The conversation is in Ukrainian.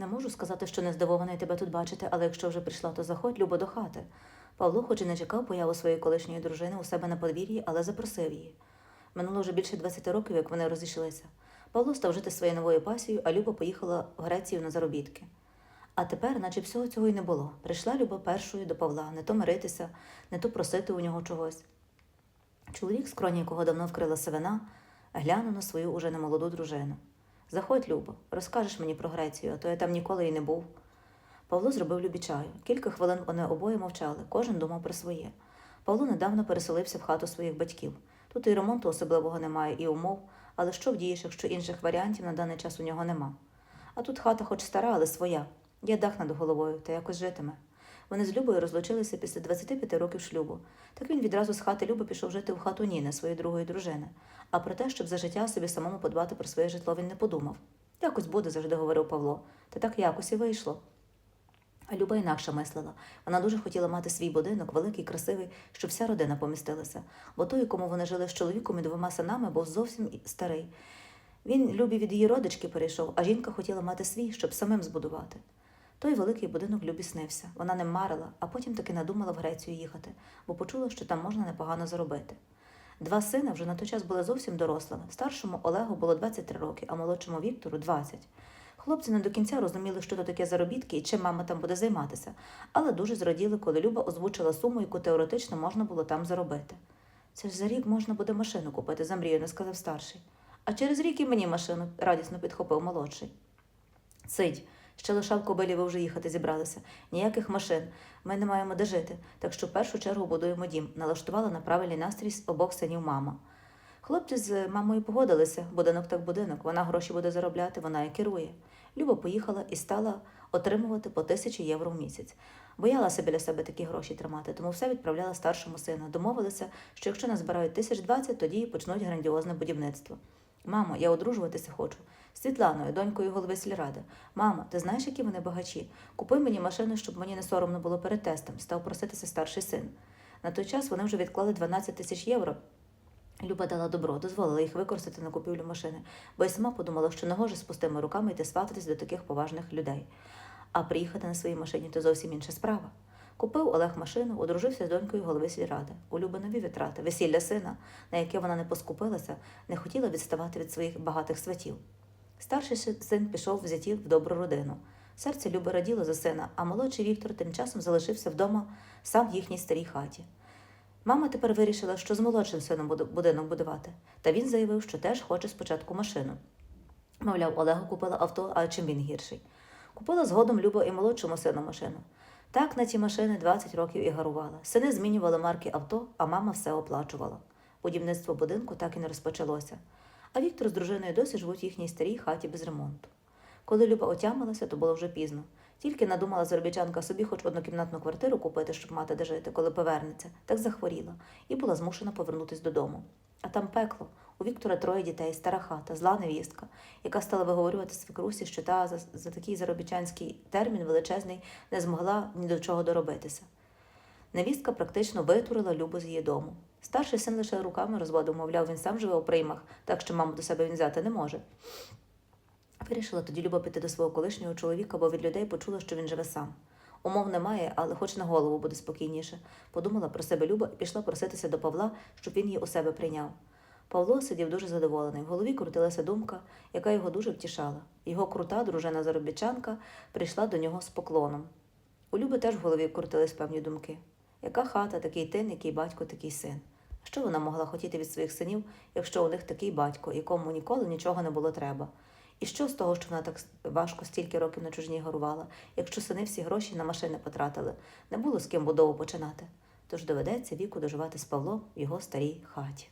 Не можу сказати, що не здивований тебе тут бачити, але якщо вже прийшла, то заходь, любо до хати. Павло, хоч і не чекав появу своєї колишньої дружини у себе на подвір'ї, але запросив її. Минуло вже більше 20 років, як вони розійшлися. Павло став жити своєю новою пасією, а Люба поїхала в Грецію на заробітки. А тепер, наче всього цього й не було. Прийшла Люба першою до Павла, не то миритися, не то просити у нього чогось. Чоловік, скроні якого давно вкрила сивина, глянув на свою уже немолоду дружину. Заходь, Любо, розкажеш мені про Грецію, а то я там ніколи й не був. Павло зробив Любі чаю. Кілька хвилин вони обоє мовчали, кожен думав про своє. Павло недавно переселився в хату своїх батьків. Тут і ремонту особливого немає, і умов, але що вдієш, якщо інших варіантів на даний час у нього нема. А тут хата хоч стара, але своя. Є дах над головою, та якось житиме. Вони з Любою розлучилися після 25 років шлюбу. Так він відразу з хати Люби пішов жити в хату Ніни, своєї другої дружини. А про те, щоб за життя собі самому подбати про своє житло, він не подумав. Якось буде, завжди говорив Павло. Та так якось і вийшло. А Люба інакше мислила. Вона дуже хотіла мати свій будинок, великий, красивий, щоб вся родина помістилася. Бо той, кому вони жили з чоловіком і двома синами, був зовсім старий. Він Любі від її родички перейшов, а жінка хотіла мати свій, щоб самим збудувати. Той великий будинок Любі снився. Вона не марила, а потім таки надумала в Грецію їхати, бо почула, що там можна непогано заробити. Два сини вже на той час були зовсім дорослими. Старшому Олегу було 23 роки, а молодшому Віктору 20. Хлопці не до кінця розуміли, що то таке заробітки і чим мама там буде займатися, але дуже зраділи, коли Люба озвучила суму, яку теоретично можна було там заробити. Це ж за рік можна буде машину купити, замріяно сказав старший. А через рік і мені машину радісно підхопив молодший. Сидь, ще лише кобилі ви вже їхати зібралися. Ніяких машин. Ми не маємо де жити, так що в першу чергу будуємо дім. Налаштувала на правильний настрій з обох синів мама. Хлопці з мамою погодилися, будинок так будинок, вона гроші буде заробляти, вона і керує. Люба поїхала і стала отримувати по тисячі євро в місяць. Боялася біля себе такі гроші тримати, тому все відправляла старшому сину. Домовилися, що якщо назбирають тисяч двадцять, тоді і почнуть грандіозне будівництво. Мамо, я одружуватися хочу. Світланою, донькою голови сільради. Мамо, ти знаєш, які вони багачі? Купи мені машину, щоб мені не соромно було перед тестом, став проситися старший син. На той час вони вже відклали 12 тисяч євро. Люба дала добро, дозволила їх використати на купівлю машини, бо й сама подумала, що не може з пустими руками йти свататись до таких поважних людей. А приїхати на своїй машині то зовсім інша справа. Купив Олег машину, одружився з донькою голови сільради. У Люби нові витрати, весілля сина, на яке вона не поскупилася, не хотіла відставати від своїх багатих сватів. Старший син пішов взятів в добру родину. Серце Люби раділо за сина, а молодший Віктор тим часом залишився вдома сам в їхній старій хаті. Мама тепер вирішила, що з молодшим сином будинок будувати, та він заявив, що теж хоче спочатку машину. Мовляв, Олегу купила авто, а чим він гірший. Купила згодом Люба і молодшому сину машину. Так на ті машини 20 років і гарувала. Сини змінювали марки авто, а мама все оплачувала. Будівництво будинку так і не розпочалося. А Віктор з дружиною досі живуть в їхній старій хаті без ремонту. Коли Люба отямилася, то було вже пізно. Тільки надумала заробітчанка собі хоч однокімнатну квартиру купити, щоб мати де жити, коли повернеться, так захворіла і була змушена повернутися додому. А там пекло. У Віктора троє дітей, стара хата, зла невістка, яка стала виговорювати свекрусі, що та за, за такий заробітчанський термін величезний не змогла ні до чого доробитися. Невістка практично витурила Любу з її дому. Старший син лише руками розводив, мовляв, він сам живе у приймах, так що маму до себе він взяти не може. Вирішила тоді Люба піти до свого колишнього чоловіка, бо від людей почула, що він живе сам. Умов немає, але хоч на голову буде спокійніше. Подумала про себе Люба і пішла проситися до Павла, щоб він її у себе прийняв. Павло сидів дуже задоволений. В голові крутилася думка, яка його дуже втішала. Його крута дружина заробітчанка прийшла до нього з поклоном. У Люби теж в голові крутились певні думки. Яка хата, такий тин, який батько, такий син. Що вона могла хотіти від своїх синів, якщо у них такий батько, якому ніколи нічого не було треба? І що з того, що вона так важко стільки років на чужній горувала, якщо сини всі гроші на машини потратили, не було з ким будову починати. Тож доведеться віку доживати з Павлом в його старій хаті.